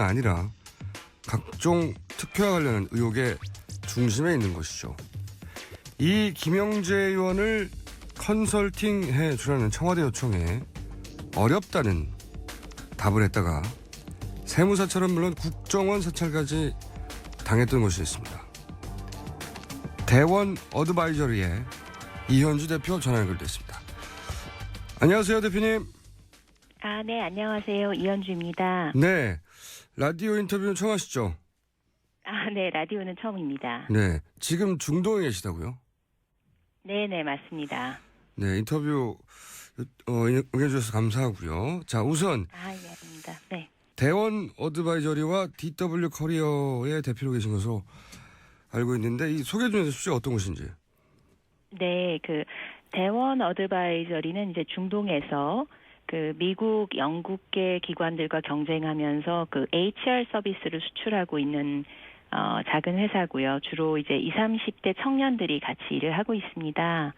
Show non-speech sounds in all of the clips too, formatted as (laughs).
아니라 각종 특혜와 관련한 의혹의 중심에 있는 것이죠. 이 김영재 의원을 컨설팅해 주라는 청와대 요청에 어렵다는 답을 했다가 세무사처럼 물론 국정원 사찰까지 당했던 것이 있습니다. 대원 어드바이저리의 이현주 대표 전화 연결됐습니다. 안녕하세요, 대표님. 아, 네, 안녕하세요. 이현주입니다. 네. 라디오 인터뷰는 처음 하시죠? 아, 네, 라디오는 처음입니다. 네. 지금 중동에 계시다고요? 네, 네, 맞습니다. 네. 인터뷰 어, 응해주셔서 감사하고요. 자, 우선 아, 예, 아닙니다. 네. 대원 어드바이저리와 DW 커리어의 대표로 계신 것으로 알고 있는데 이 소개 좀 해주십시오. 어떤 곳인지. 네, 그 대원 어드바이저리는 이제 중동에서 그 미국, 영국계 기관들과 경쟁하면서 그 HR 서비스를 수출하고 있는 어, 작은 회사고요. 주로 이제 20, 30대 청년들이 같이 일을 하고 있습니다.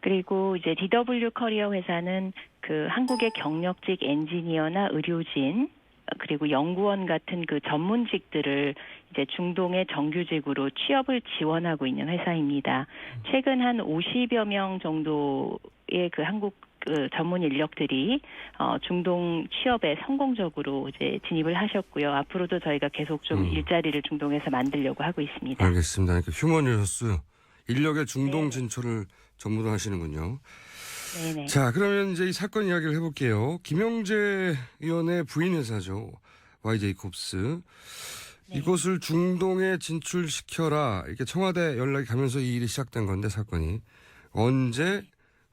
그리고 이제 DW 커리어 회사는 그 한국의 경력직 엔지니어나 의료진 그리고 연구원 같은 그 전문직들을 이제 중동의 정규직으로 취업을 지원하고 있는 회사입니다. 최근 한 50여 명 정도의 그 한국 그 전문 인력들이 어 중동 취업에 성공적으로 이제 진입을 하셨고요. 앞으로도 저희가 계속 좀 음. 일자리를 중동에서 만들려고 하고 있습니다. 알겠습니다. 그러니까 휴먼 리소스 인력의 중동 네. 진출을 다 하시는군요. 네네. 자, 그러면 이제 이 사건 이야기를 해볼게요. 김영재 의원의 부인 회사죠. YJ콥스. 네. 이곳을 중동에 진출시켜라. 이렇게 청와대 연락이 가면서 이 일이 시작된 건데, 사건이. 언제,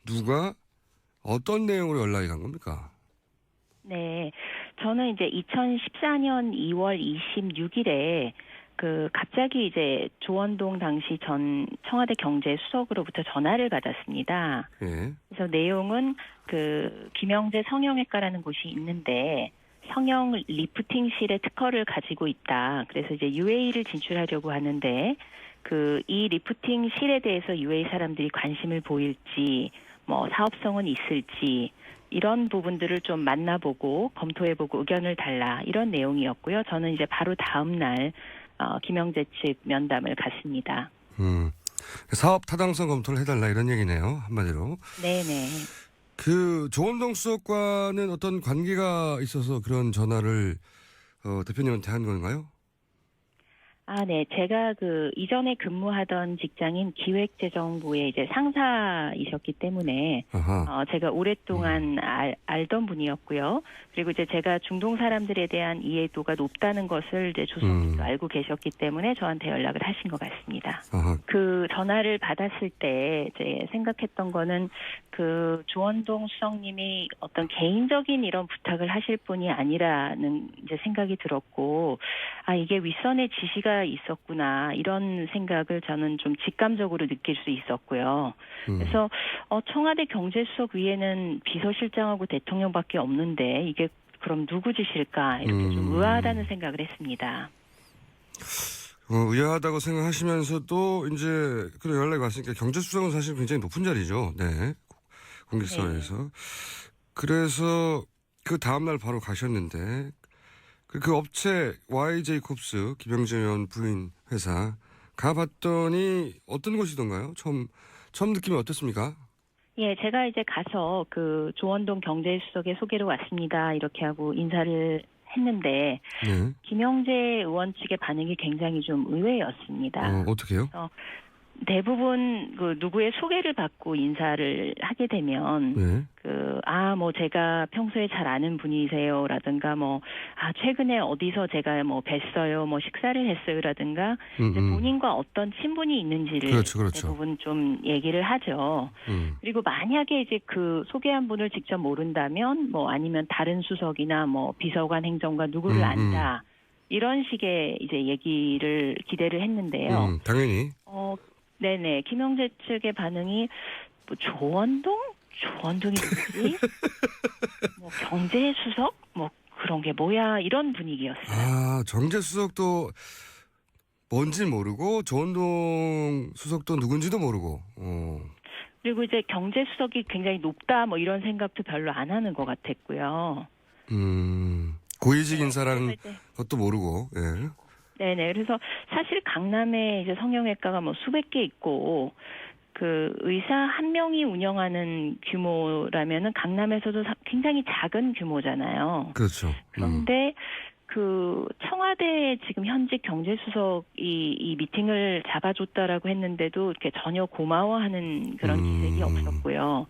누가, 어떤 내용으로 연락이 간 겁니까? 네. 저는 이제 2014년 2월 26일에 그 갑자기 이제 조원동 당시 전 청와대 경제수석으로부터 전화를 받았습니다. 예. 그래서 내용은 그 김영재 성형외과라는 곳이 있는데 성형 리프팅실의 특허를 가지고 있다. 그래서 이제 UAE를 진출하려고 하는데 그 이 리프팅실에 대해서 UAE 사람들이 관심을 보일지 뭐 사업성은 있을지 이런 부분들을 좀 만나보고 검토해보고 의견을 달라 이런 내용이었고요. 저는 이제 바로 다음 날 어, 김영재 측 면담을 갔습니다. 음. 사업 타당성 검토를 해달라 이런 얘기네요. 한마디로. 네네. 그 조원동 수석과는 어떤 관계가 있어서 그런 전화를 어, 대표님한테 한 건가요? 아, 네. 제가 그 이전에 근무하던 직장인 기획재정부의 이제 상사이셨기 때문에 아하. 어 제가 오랫동안 알, 알던 분이었고요. 그리고 이제 제가 중동 사람들에 대한 이해도가 높다는 것을 이제 조선님도 음. 알고 계셨기 때문에 저한테 연락을 하신 것 같습니다. 아하. 그 전화를 받았을 때 이제 생각했던 거는 그 조원동 수석님이 어떤 개인적인 이런 부탁을 하실 분이 아니라는 이제 생각이 들었고 아 이게 윗선의 지시가 있었구나 이런 생각을 저는 좀 직감적으로 느낄 수 있었고요. 음. 그래서 어 청와대 경제수석 위에는 비서실장하고 대통령밖에 없는데 이게 그럼 누구 짓일까 이렇게 좀 음. 의아하다는 생각을 했습니다. 어, 의아하다고 생각하시면서도 이제 그런 연락이 왔으니까 경제수석은 사실 굉장히 높은 자리죠. 네. 공직사회에서. 그래서 그 다음날 바로 가셨는데 그, 그 업체 YJ콥스 김영재 의원 부인 회사 가봤더니 어떤 곳이던가요? 처음 처음 느낌이 어땠습니까? 예, 제가 이제 가서 그 조원동 경제수석의 소개로 왔습니다. 이렇게 하고 인사를 했는데 네. 김영재 의원 측의 반응이 굉장히 좀 의외였습니다. 어, 어떻게요? 대부분 그 누구의 소개를 받고 인사를 하게 되면 네. 그아 뭐 제가 평소에 잘 아는 분이세요라든가 뭐 아 최근에 어디서 제가 뭐 뵀어요 뭐 식사를 했어요라든가. 본인과 어떤 친분이 있는지를 그렇죠, 그렇죠. 대부분 좀 얘기를 하죠. 음. 그리고 만약에 이제 그 소개한 분을 직접 모른다면 뭐 아니면 다른 수석이나 뭐 비서관 행정관 누구를 음, 음. 안다 이런 식의 이제 얘기를 기대를 했는데요. 음, 당연히. 어, 네네 김영재 측의 반응이 뭐 조원동 조원동이 누구지? (laughs) 뭐 경제수석 뭐 그런 게 뭐야 이런 분위기였어요. 아, 정재 수석도 뭔지 모르고 조원동 수석도 누군지도 모르고. 어. 그리고 이제 경제 수석이 굉장히 높다 뭐 이런 생각도 별로 안 하는 것 같았고요. 음. 고위직 인사라는 네. 것도 모르고, 예. 네네. 그래서 사실 강남에 이제 성형외과가 뭐 수백 개 있고 그 의사 한 명이 운영하는 규모라면은 강남에서도 사- 굉장히 작은 규모잖아요. 그렇죠. 음. 그런데 그 청와대 지금 현직 경제수석이 이 미팅을 잡아줬다라고 했는데도 이렇게 전혀 고마워하는 그런 음. 기색이 없었고요.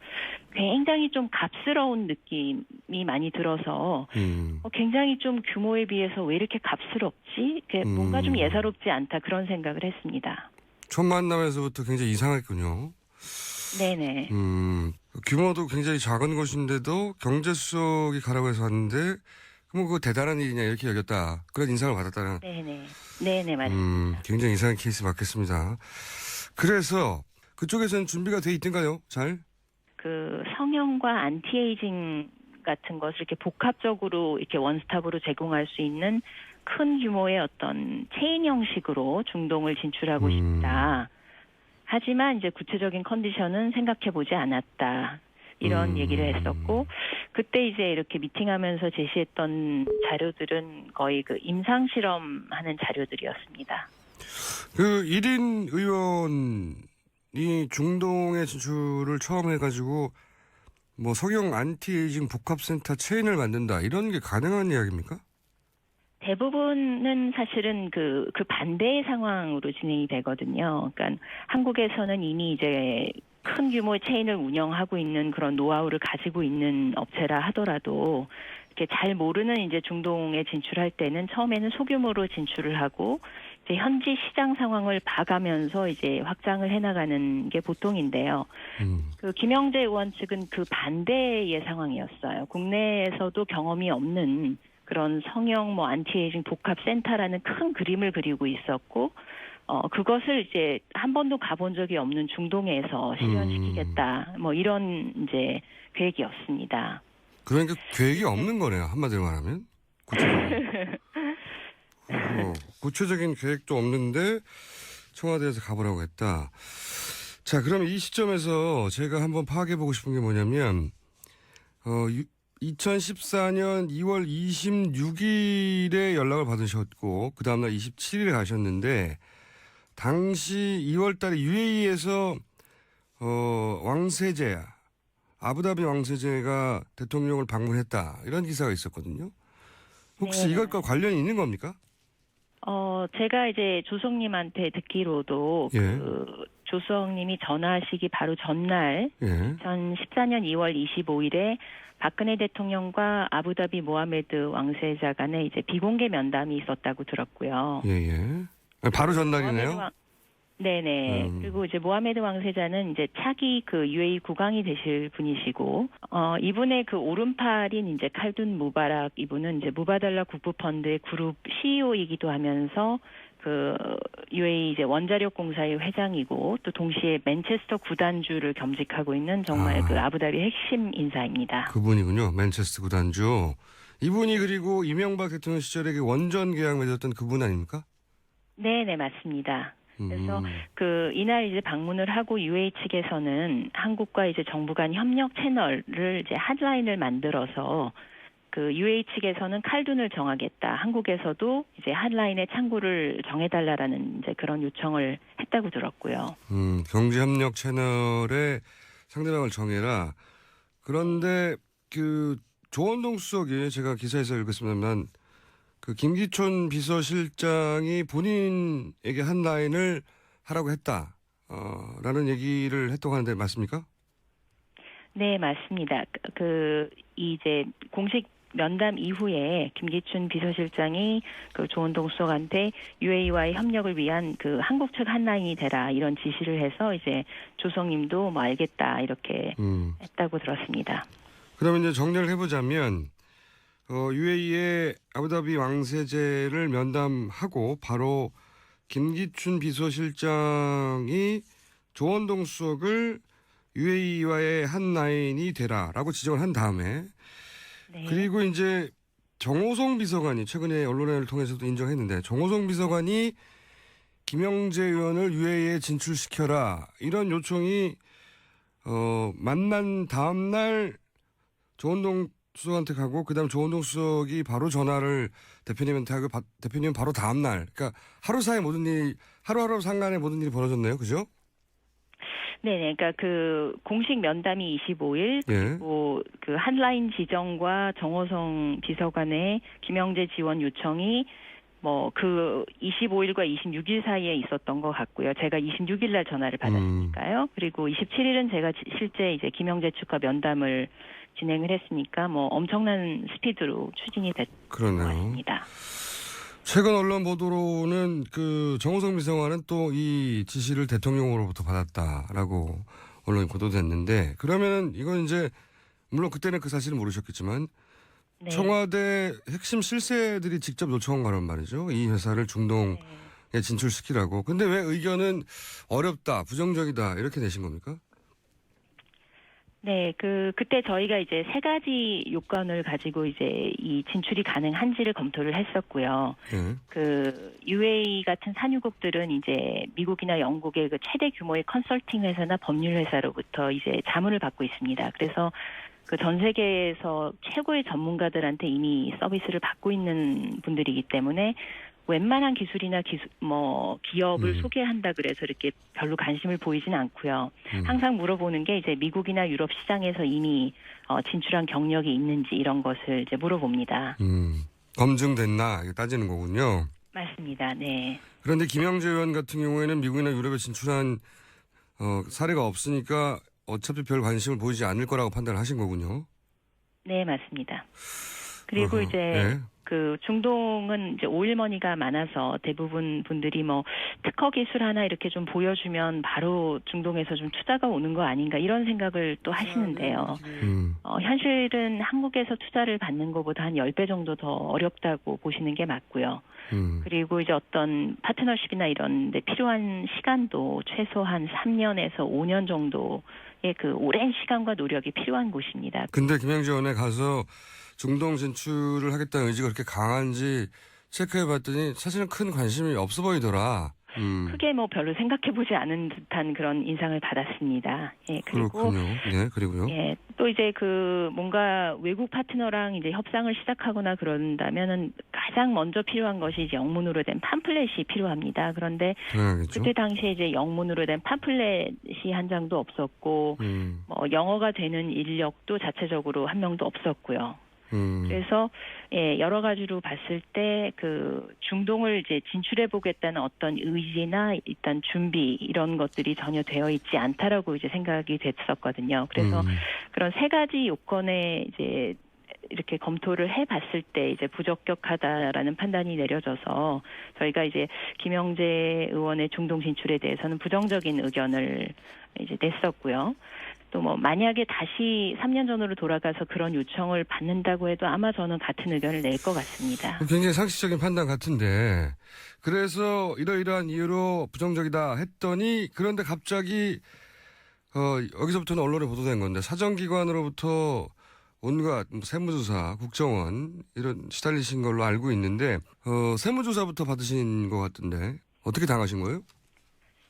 굉장히 좀 값스러운 느낌이 많이 들어서 음. 어, 굉장히 좀 규모에 비해서 왜 이렇게 값스럽지? 음. 뭔가 좀 예사롭지 않다 그런 생각을 했습니다. 첫 만남에서부터 굉장히 이상했군요. 네네. 음, 규모도 굉장히 작은 곳인데도 경제수석이 가라고 해서 왔는데, 그럼 그거 대단한 일이냐, 이렇게 여겼다. 그런 인상을 받았다는, 네네. 네네 맞습니다. 음, 굉장히 이상한 케이스 맞겠습니다. 그래서, 그쪽에서는 준비가 돼 있던가요? 잘? 그 성형과 안티에이징 같은 것을 이렇게 복합적으로 이렇게 원스톱으로 제공할 수 있는 큰 규모의 어떤 체인 형식으로 중동을 진출하고 음. 싶다. 하지만 이제 구체적인 컨디션은 생각해 보지 않았다. 이런 음. 얘기를 했었고 그때 이제 이렇게 미팅하면서 제시했던 자료들은 거의 그 임상 실험하는 자료들이었습니다. 그 1인 의원 이 중동에 진출을 처음 해가지고, 뭐 성형 안티에이징 복합센터 체인을 만든다. 이런 게 가능한 이야기입니까? 대부분은 사실은 그, 그 반대의 상황으로 진행이 되거든요. 그러니까 한국에서는 이미 이제 큰 규모의 체인을 운영하고 있는 그런 노하우를 가지고 있는 업체라 하더라도 이렇게 잘 모르는 이제 중동에 진출할 때는 처음에는 소규모로 진출을 하고 현지 시장 상황을 봐가면서 이제 확장을 해나가는 게 보통인데요. 음. 그 김영재 의원 측은 그 반대의 상황이었어요. 국내에서도 경험이 없는 그런 성형 뭐 안티에이징 복합 센터라는 큰 그림을 그리고 있었고 어 그것을 이제 한 번도 가본 적이 없는 중동에서 실현시키겠다. 뭐 이런 이제 계획이었습니다. 그러니까 계획이 없는 거네요. 한마디로 말하면. (laughs) 구체적인, 어, 구체적인 계획도 없는데 청와대에서 가보라고 했다. 자, 그럼 이 시점에서 제가 한번 파악해 보고 싶은 게 뭐냐면, 어, 2014년 2월 26일에 연락을 받으셨고, 그 다음날 27일에 가셨는데, 당시 2월 달에 UAE에서, 어, 왕세제, 아부다비 왕세제가 대통령을 방문했다. 이런 기사가 있었거든요. 혹시 네. 이것과 관련이 있는 겁니까? 어 제가 이제 조성님한테 듣기로도 예. 그 조성님이 전화하시기 바로 전날 예. 2014년 2월 25일에 박근혜 대통령과 아부다비 모하메드 왕세자 간에 이제 비공개 면담이 있었다고 들었고요. 예, 예. 바로 전날이네요. 왕- 네네. 음. 그리고 이제 모하메드 왕세자는 이제 차기 그 UAE 국왕이 되실 분이시고, 어, 이분의 그 오른팔인 이제 칼둔 무바락 이분은 이제 무바달라 국부펀드의 그룹 CEO이기도 하면서 그 UAE 이제 원자력 공사의 회장이고 또 동시에 맨체스터 구단주를 겸직하고 있는 정말 아. 그 아부다비 핵심 인사입니다. 그분이군요. 맨체스터 구단주. 이분이 그리고 이명박 대통령 시절에 그 원전 계약 맺었던 그분 아닙니까? 네네 맞습니다. 그래서 음. 그 이날 이제 방문을 하고 UA 측에서는 한국과 이제 정부 간 협력 채널을 이제 핫라인을 만들어서 그 UA 측에서는 칼둔을 정하겠다. 한국에서도 이제 핫라인의 창구를 정해달라라는 이제 그런 요청을 했다고 들었고요. 음, 경제협력 채널에 상대방을 정해라. 그런데 그 조원동 수석이 제가 기사에서 읽었습니다만 그 김기촌 비서실장이 본인에게 한 라인을 하라고 했다. 어, 라는 얘기를 했다고 하는데 맞습니까? 네, 맞습니다. 그- 그 이제 공식 면담 이후에 김기춘 비서실장이 그 조원동 수석한테 UAE와의 협력을 위한 그 한국 측 한라인이 되라 이런 지시를 해서 이제 조성님도 뭐 알겠다 이렇게 음. 했다고 들었습니다. 그러면 이제 정리를 해보자면 어, UAE의 아부다비 왕세제를 면담하고 바로 김기춘 비서실장이 조원동 수석을 UAE와의 한 라인이 되라라고 지정을 한 다음에 네. 그리고 이제 정호성 비서관이 최근에 언론을 통해서도 인정했는데 정호성 비서관이 김영재 의원을 UAE에 진출시켜라 이런 요청이 어, 만난 다음 날 조원동 수석한테 가고 그다음 조원동 수석이 바로 전화를 대표님한테 하고 바- 대표님 바로 다음 날 그러니까 하루 사이 모든 일이 하루하루 상간에 모든 일이 벌어졌네요. 그죠? 네네. 그러니까 그 공식 면담이 25일 예. 그리고 그 한라인 지정과 정호성 비서관의 김영재 지원 요청이 뭐 그 25일과 26일 사이에 있었던 것 같고요. 제가 26일 날 전화를 음. 받았으니까요. 그리고 27일은 제가 지- 실제 이제 김영재 측과 면담을 진행을 했으니까 뭐 엄청난 스피드로 추진이. 같습니다. 최근 언론 보도로는 그 정호성 비서관은 또 이 지시를 대통령으로부터 받았다라고 언론이 보도됐는데 그러면은 이건 이제 물론 그때는 그 사실을 모르셨겠지만 네. 청와대 핵심 실세들이 직접 요청한 거란 말이죠. 이 회사를 중동에 네. 진출시키라고. 근데 왜 의견은 어렵다, 부정적이다 이렇게 내신 겁니까? 네, 그 그때 저희가 이제 세 가지 요건을 가지고 이제 이 진출이 가능한지를 검토를 했었고요. 예. 그 UAE 같은 산유국들은 이제 미국이나 영국의 그 최대 규모의 컨설팅 회사나 법률 회사로부터 이제 자문을 받고 있습니다. 그래서 그 전 세계에서 최고의 전문가들한테 이미 서비스를 받고 있는 분들이기 때문에 웬만한 기술이나 기술 뭐 기업을 음. 소개한다 그래서 이렇게 별로 관심을 보이진 않고요. 음. 항상 물어보는 게 이제 미국이나 유럽 시장에서 이미 어, 진출한 경력이 있는지 이런 것을 이제 물어봅니다. 음, 검증됐나 따지는 거군요. 맞습니다. 네. 그런데 김영재 의원 같은 경우에는 미국이나 유럽에 진출한 어, 사례가 없으니까 어차피 별 관심을 보이지 않을 거라고 판단을 하신 거군요. 네, 맞습니다. 그리고 어허, 이제 예. 그 중동은 이제 오일머니가 많아서 대부분 분들이 뭐 특허 기술 하나 이렇게 좀 보여주면 바로 중동에서 좀 투자가 오는 거 아닌가 이런 생각을 또 하시는데요. 음, 어, 현실은 한국에서 투자를 받는 것보다 한 10배 정도 더 어렵다고 보시는 게 맞고요. 음, 그리고 이제 어떤 파트너십이나 이런 데 필요한 시간도 최소한 3년에서 5년 정도의 그 오랜 시간과 노력이 필요한 곳입니다. 근데 김영재 의원에 가서 중동 진출을 하겠다는 의지가 그렇게 강한지 체크해 봤더니 사실은 큰 관심이 없어 보이더라. 음, 크게 뭐 별로 생각해 보지 않은 듯한 그런 인상을 받았습니다. 예, 그리고 그렇군요. 네, 그리고요. 예, 또 이제 그 뭔가 외국 파트너랑 이제 협상을 시작하거나 그런다면은 가장 먼저 필요한 것이 이제 영문으로 된 팜플렛이 필요합니다. 그런데 당연하겠죠. 그때 당시에 이제 영문으로 된 팜플렛이 한 장도 없었고 음, 뭐 영어가 되는 인력도 자체적으로 한 명도 없었고요. 음, 그래서 예, 여러 가지로 봤을 때 그 중동을 이제 진출해 보겠다는 어떤 의지나 일단 준비 이런 것들이 전혀 되어 있지 않다라고 이제 생각이 됐었거든요. 그래서 음, 그런 세 가지 요건에 이제 이렇게 검토를 해 봤을 때 이제 부적격하다라는 판단이 내려져서 저희가 이제 김영재 의원의 중동 진출에 대해서는 부정적인 의견을 이제 냈었고요. 또 뭐 만약에 다시 3년 전으로 돌아가서 그런 요청을 받는다고 해도 아마 저는 같은 의견을 낼 것 같습니다. 굉장히 상식적인 판단 같은데 그래서 이러이러한 이유로 부정적이다 했더니 그런데 갑자기 어, 여기서부터는 언론에 보도된 건데 사정기관으로부터 온갖 뭐 세무조사, 국정원 이런 시달리신 걸로 알고 있는데 어, 세무조사부터 받으신 것 같은데 어떻게 당하신 거예요?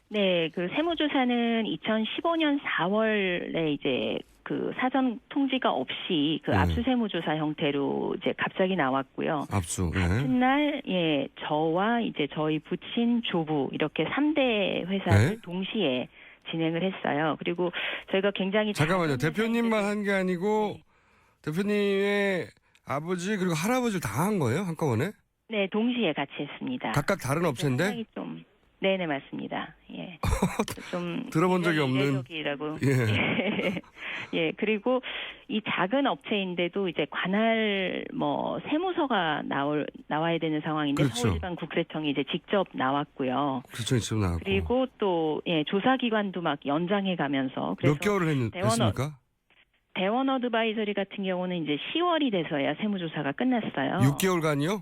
네, 그 세무조사는 2015년 4월에 이제 그 사전 통지가 없이 그 네. 압수세무조사 형태로 이제 갑자기 나왔고요. 압수. 예. 같은 날, 예, 저와 이제 저희 부친 조부 이렇게 3대 회사를 네? 동시에 진행을 했어요. 그리고 저희가 굉장히 잠깐만요. 대표님만 한 게 아니고 대표님의 아버지 그리고 할아버지를 다 한 거예요 한꺼번에? 네, 동시에 같이 했습니다. 각각 다른 업체인데? 좀 네네 맞습니다. 예. (laughs) 좀 들어본 적이 없는- 이례적이라고. 예. (laughs) 예. 그리고 이 작은 업체인데도 이제 관할 뭐 세무서가 나올 나와야 되는 상황인데 그렇죠. 서울지방국세청이 이제 직접 나왔고요. 그쵸 지금 나왔고 그리고 또 예, 조사 기관도 막 연장해 가면서 몇 개월을 했, 대원 했습니까? 대원 어드바이저리 같은 경우는 이제 10월이 돼서야 세무조사가 끝났어요. 6개월간이요?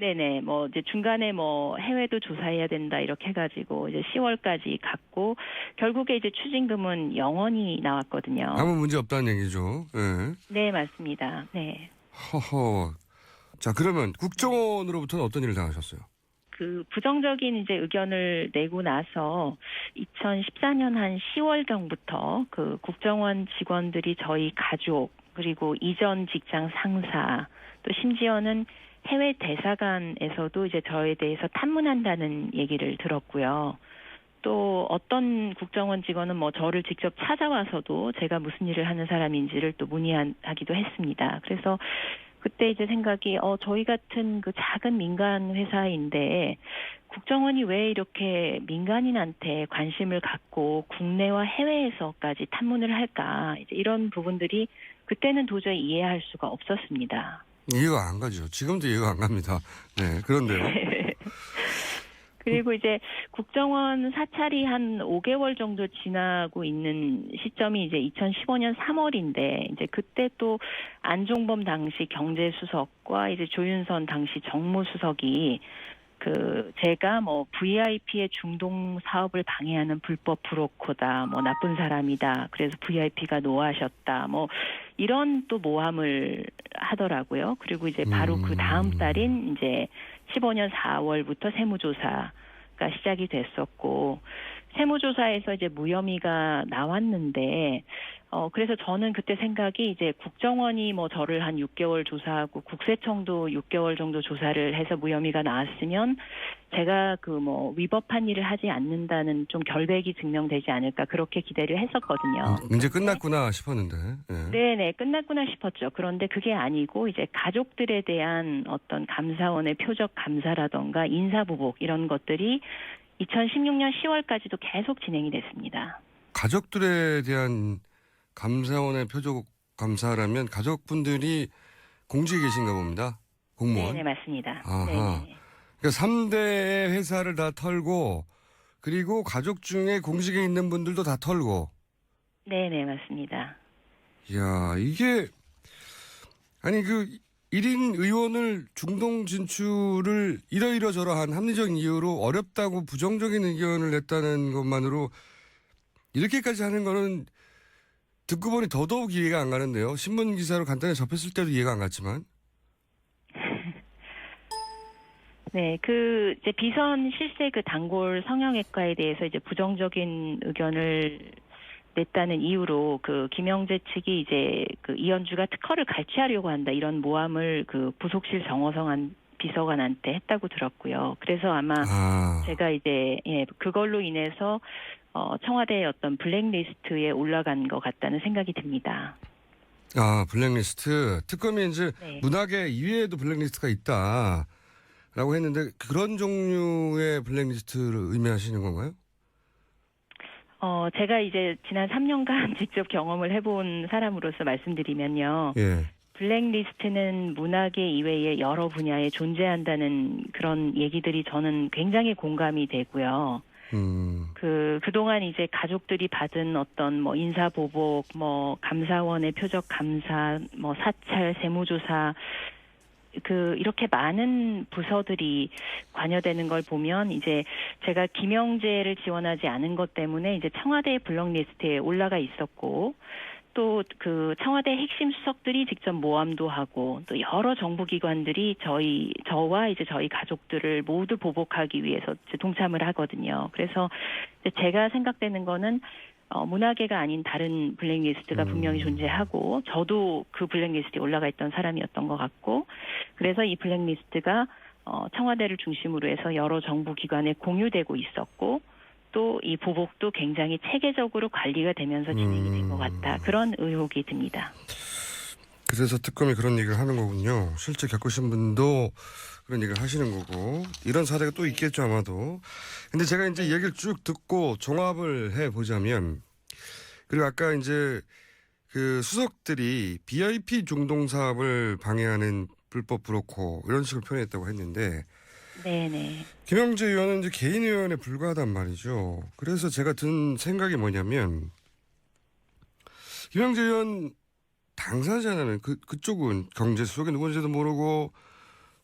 네네, 뭐 이제 중간에 뭐 해외도 조사해야 된다 이렇게 해가지고 이제 10월까지 갔고 결국에 이제 추징금은 영원히 나왔거든요. 아무 문제 없다는 얘기죠. 예. 네, 맞습니다. 네, 허허. 자 그러면 국정원으로부터는 어떤 일을 당하셨어요? 그 부정적인 이제 의견을 내고 나서 2014년 한 10월 경부터 그 국정원 직원들이 저희 가족 그리고 이전 직장 상사, 또 심지어는 해외 대사관에서도 이제 저에 대해서 탐문한다는 얘기를 들었고요. 또 어떤 국정원 직원은 뭐 저를 직접 찾아와서도 제가 무슨 일을 하는 사람인지를 또 문의하기도 했습니다. 그래서 그때 이제 생각이 어 저희 같은 그 작은 민간 회사인데 국정원이 왜 이렇게 민간인한테 관심을 갖고 국내와 해외에서까지 탐문을 할까 이제 이런 부분들이 그때는 도저히 이해할 수가 없었습니다. 이해가 안 가죠. 지금도 이해가 안 갑니다. 네, 그런데요. (laughs) 그리고 이제 국정원 사찰이 한 5개월 정도 지나고 있는 시점이 이제 2015년 3월인데 이제 그때 또 안종범 당시 경제수석과 이제 조윤선 당시 정무수석이 그 제가 뭐 VIP의 중동 사업을 방해하는 불법 브로커다, 뭐 나쁜 사람이다. 그래서 VIP가 노하셨다. 뭐 이런 또 모함을 하더라고요. 그리고 이제 바로 음. 그 다음 달인 이제 15년 4월부터 세무조사가 시작이 됐었고 세무조사에서 이제 무혐의가 나왔는데 어 그래서 저는 그때 생각이 이제 국정원이 뭐 저를 한 6개월 조사하고 국세청도 6개월 정도 조사를 해서 무혐의가 나왔으면 제가 그 뭐 위법한 일을 하지 않는다는 좀 결백이 증명되지 않을까 그렇게 기대를 했었거든요. 음, 이제 끝났구나 싶었는데. 네. 네네 끝났구나 싶었죠. 그런데 그게 아니고 이제 가족들에 대한 어떤 감사원의 표적 감사라던가 인사 보복 이런 것들이 2016년 10월까지도 계속 진행이 됐습니다. 가족들에 대한 감사원의 표적 감사라면 가족분들이 공직에 계신가 봅니다. 공무원. 네네 맞습니다. 아하. 네네. 그러니까 3대 회사를 다 털고 그리고 가족 중에 공직에 있는 분들도 다 털고. 네 네 맞습니다. 이야, 이게 아니 그 1인 의원을 중동 진출을 이러이러저러한 합리적인 이유로 어렵다고 부정적인 의견을 냈다는 것만으로 이렇게까지 하는 거는 듣고 보니 더더욱 이해가 안 가는데요. 신문 기사로 간단히 접했을 때도 이해가 안 갔지만. (laughs) 네, 그 이제 비선 실세 그 단골 성형외과에 대해서 이제 부정적인 의견을 냈다는 이유로 그 김영재 측이 이제 그 이현주가 특허를 갈취하려고 한다 이런 모함을 그 부속실 정호성한 비서관한테 했다고 들었고요. 그래서 아마 아, 제가 이제 예 그걸로 인해서 어 청와대의 어떤 블랙리스트에 올라간 것 같다는 생각이 듭니다. 아 블랙리스트 특검이 이제 네. 문학의 이외에도 블랙리스트가 있다라고 했는데 그런 종류의 블랙리스트를 의미하시는 건가요? 어 제가 이제 지난 3년간 (laughs) 직접 경험을 해본 사람으로서 말씀드리면요. 예. 블랙리스트는 문학의 이외에 여러 분야에 존재한다는 그런 얘기들이 저는 굉장히 공감이 되고요. 음. 그, 그동안 이제 가족들이 받은 어떤 뭐 인사보복, 뭐 감사원의 표적 감사, 뭐 사찰, 세무조사, 그, 이렇게 많은 부서들이 관여되는 걸 보면 이제 제가 김영재를 지원하지 않은 것 때문에 이제 청와대 블랙리스트에 올라가 있었고 또 그 청와대 핵심 수석들이 직접 모함도 하고 또 여러 정부 기관들이 저희 저와 이제 저희 가족들을 모두 보복하기 위해서 동참을 하거든요. 그래서 제가 생각되는 거는 어, 문화계가 아닌 다른 블랙리스트가 음. 분명히 존재하고 저도 그 블랙리스트에 올라가 있던 사람이었던 것 같고 그래서 이 블랙리스트가 어, 청와대를 중심으로 해서 여러 정부 기관에 공유되고 있었고 또 이 보복도 굉장히 체계적으로 관리가 되면서 진행이 된 것 같다. 그런 의혹이 듭니다. 그래서 특검이 그런 얘기를 하는 거군요. 실제 겪으신 분도 그런 얘기를 하시는 거고 이런 사례가 또 있겠죠 아마도. 근데 제가 이제 얘기를 쭉 듣고 종합을 해 보자면 그리고 아까 이제 그 수석들이 BIP 중동 사업을 방해하는 불법 브로커 이런 식으로 표현했다고 했는데 네네. 김영재 의원은 이제 개인 의원에 불과하단 말이죠. 그래서 제가 든 생각이 뭐냐면 김영재 의원 당사자는 그 그쪽은 경제 수석이 누군지도 모르고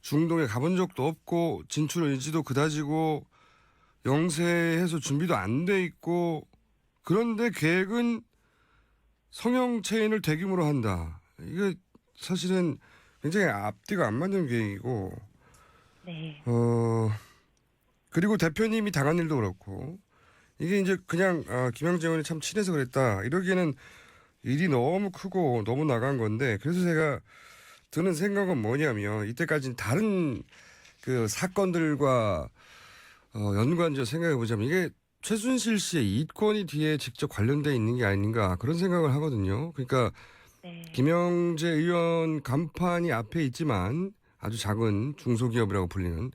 중동에 가본 적도 없고 진출 의지도 그다지고 영세해서 준비도 안 돼 있고 그런데 계획은 성형 체인을 대규모로 한다. 이게 사실은 굉장히 앞뒤가 안 맞는 계획이고 네. 어 그리고 대표님이 당한 일도 그렇고 이게 이제 그냥 아, 김영재 의원이 참 친해서 그랬다 이러기에는 일이 너무 크고 너무 나간 건데 그래서 제가 드는 생각은 뭐냐면 이때까지는 다른 그 사건들과 어, 연관지어 생각해 보자면 이게 최순실 씨의 이권이 뒤에 직접 관련돼 있는 게 아닌가 그런 생각을 하거든요. 그러니까 네. 김영재 의원 간판이 앞에 있지만 아주 작은 중소기업이라고 불리는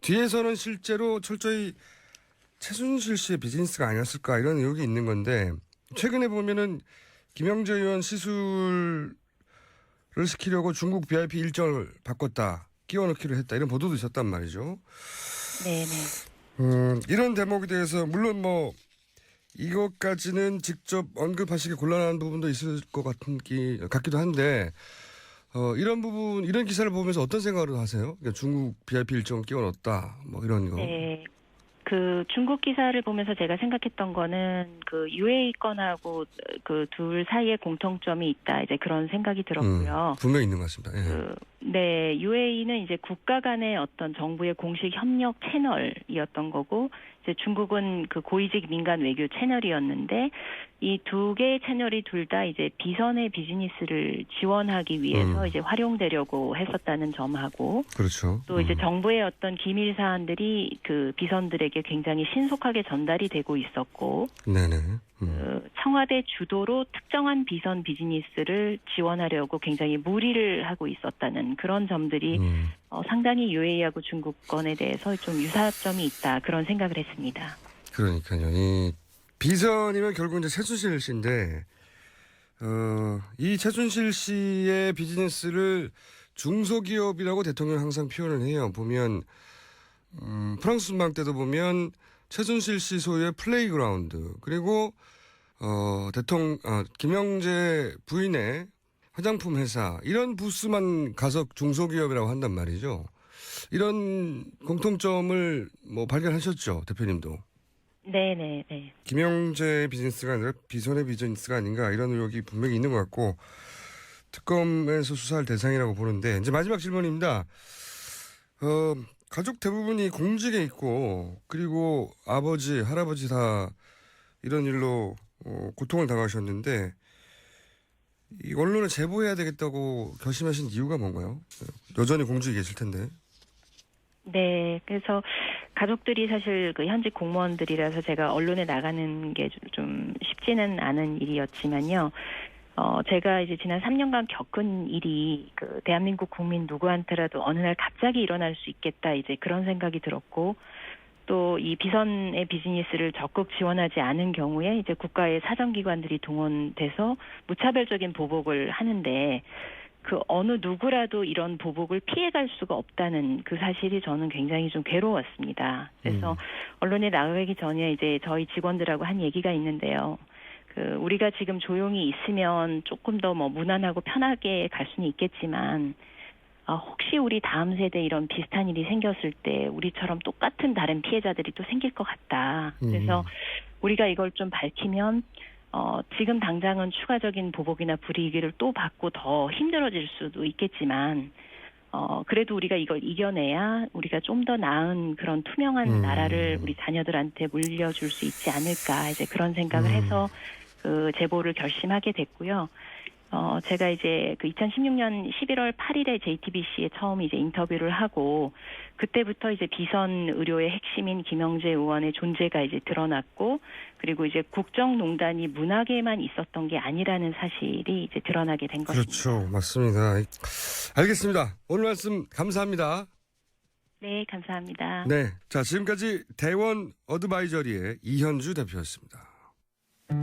뒤에서는 실제로 철저히 최순실 씨의 비즈니스가 아니었을까 이런 의혹이 있는 건데 최근에 보면은 김영재 의원 시술을 시키려고 중국 VIP 일정을 바꿨다 끼워넣기로 했다 이런 보도도 있었단 말이죠. 네, 네. 음, 이런 대목에 대해서 물론 뭐 이것까지는 직접 언급하시기 곤란한 부분도 있을 것 같은 기, 같기도 한데 어, 이런 부분 이런 기사를 보면서 어떤 생각을 하세요? 그러니까 중국 VIP 일정 끼워 넣었다 뭐 이런 거. 네. 그 중국 기사를 보면서 제가 생각했던 거는 그 UAE 건하고 그 둘 사이에 공통점이 있다. 이제 그런 생각이 들었고요. 음, 분명히 있는 것 같습니다. 예. 그, 네, UAE는 이제 국가 간의 어떤 정부의 공식 협력 채널이었던 거고, 이제 중국은 그 고위직 민간 외교 채널이었는데, 이 두 개의 채널이 둘 다 이제 비선의 비즈니스를 지원하기 위해서 음. 이제 활용되려고 했었다는 점하고, 그렇죠. 또 이제 음. 정부의 어떤 기밀 사안들이 그 비선들에게 굉장히 신속하게 전달이 되고 있었고, 네네. 음. 그 청와대 주도로 특정한 비선 비즈니스를 지원하려고 굉장히 무리를 하고 있었다는 그런 점들이 음. 어, 상당히 UAE하고 중국권에 대해서 좀 유사점이 있다 그런 생각을 했습니다. 그러니까요. 이 비선이면 결국 이제 최순실 씨인데, 어, 이 최순실 씨의 비즈니스를 중소기업이라고 대통령이 항상 표현을 해요. 보면, 음, 프랑스 순방 때도 보면 최순실 씨 소유의 플레이그라운드, 그리고, 어, 대통령, 아, 김영재 부인의 화장품 회사, 이런 부스만 가서 중소기업이라고 한단 말이죠. 이런 공통점을 뭐 발견하셨죠, 대표님도. 네네 네. 김영재 비즈니스가 아니라 비선의 비즈니스가 아닌가 이런 의혹이 분명히 있는 것 같고 특검에서 수사할 대상이라고 보는데 이제 마지막 질문입니다. 어, 가족 대부분이 공직에 있고 그리고 아버지 할아버지 다 이런 일로 어, 고통을 당하셨는데 이 언론에 제보해야 되겠다고 결심하신 이유가 뭔가요? 여전히 공직에 계실 텐데. 네, 그래서 가족들이 사실 그 현직 공무원들이라서 제가 언론에 나가는 게 좀 쉽지는 않은 일이었지만요. 어, 제가 이제 지난 3년간 겪은 일이 그 대한민국 국민 누구한테라도 어느 날 갑자기 일어날 수 있겠다 이제 그런 생각이 들었고 또 이 비선의 비즈니스를 적극 지원하지 않은 경우에 이제 국가의 사정기관들이 동원돼서 무차별적인 보복을 하는데 그 어느 누구라도 이런 보복을 피해갈 수가 없다는 그 사실이 저는 굉장히 좀 괴로웠습니다. 그래서 음. 언론에 나가기 전에 이제 저희 직원들하고 한 얘기가 있는데요. 그 우리가 지금 조용히 있으면 조금 더 뭐 무난하고 편하게 갈 수는 있겠지만 아, 혹시 우리 다음 세대 이런 비슷한 일이 생겼을 때 우리처럼 똑같은 다른 피해자들이 또 생길 것 같다. 그래서 음. 우리가 이걸 좀 밝히면 어, 지금 당장은 추가적인 보복이나 불이익을 또 받고 더 힘들어질 수도 있겠지만 어, 그래도 우리가 이걸 이겨내야 우리가 좀 더 나은 그런 투명한 음. 나라를 우리 자녀들한테 물려줄 수 있지 않을까 이제 그런 생각을 음. 해서 그 제보를 결심하게 됐고요. 어, 제가 이제 그 2016년 11월 8일에 JTBC에 처음 이제 인터뷰를 하고 그때부터 이제 비선 의료의 핵심인 김영재 의원의 존재가 이제 드러났고 그리고 이제 국정농단이 문학에만 있었던 게 아니라는 사실이 이제 드러나게 된 것입니다. 그렇죠. 맞습니다. 알겠습니다. 오늘 말씀 감사합니다. 네, 감사합니다. 네. 자, 지금까지 대원 어드바이저리의 이현주 대표였습니다.